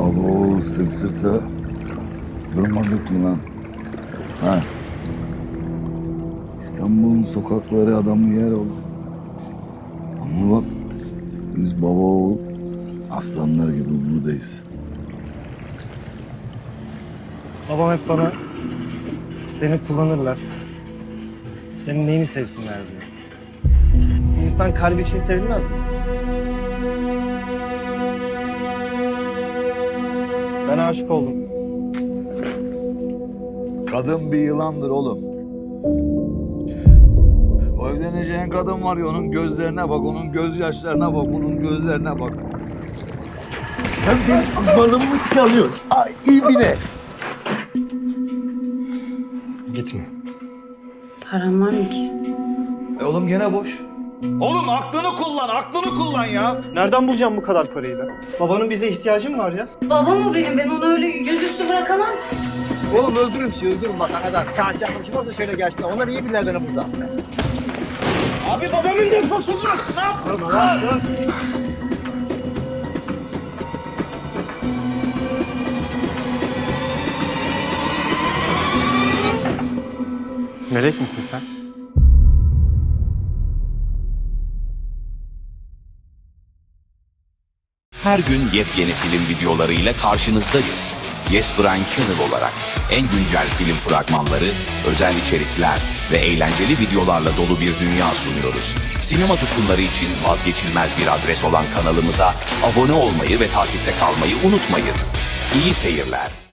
Baba oğul sırt sırta durmadık mı lan? Ha? İstanbul'un sokakları adamı yer oğlum. Ama bak biz baba oğul aslanlar gibi buradayız. Babam hep bana seni kullanırlar. Senin neyini sevsinler diyor. İnsan kalbi için sevilmez mi? Ben aşık oldum. Kadın bir yılandır oğlum. O evleneceğin kadın var ya onun gözlerine bak, onun gözyaşlarına bak, onun gözlerine bak. Sen benim malımı çalıyorsun. Ay ibine. Gitme. Param var mı ki? E oğlum gene boş. Oğlum aklını kullan, aklını kullan ya. Nereden bulacağım bu kadar parayı ben? Babanın bize ihtiyacı mı var ya? Babam o benim. Ben onu öyle yüzüstü bırakamam. Oğlum öldürürüm sizi öldürürüm bak kadar. Kaç arkadaşım varsa şöyle gelsin. Onlar iyi bilirler beni burada. Abi babamın deposu burası. Ne yapıyorsun? Melek misin sen? Her gün yepyeni film videolarıyla karşınızdayız. Yes Brian Channel olarak en güncel film fragmanları, özel içerikler ve eğlenceli videolarla dolu bir dünya sunuyoruz. Sinema tutkunları için vazgeçilmez bir adres olan kanalımıza abone olmayı ve takipte kalmayı unutmayın. İyi seyirler.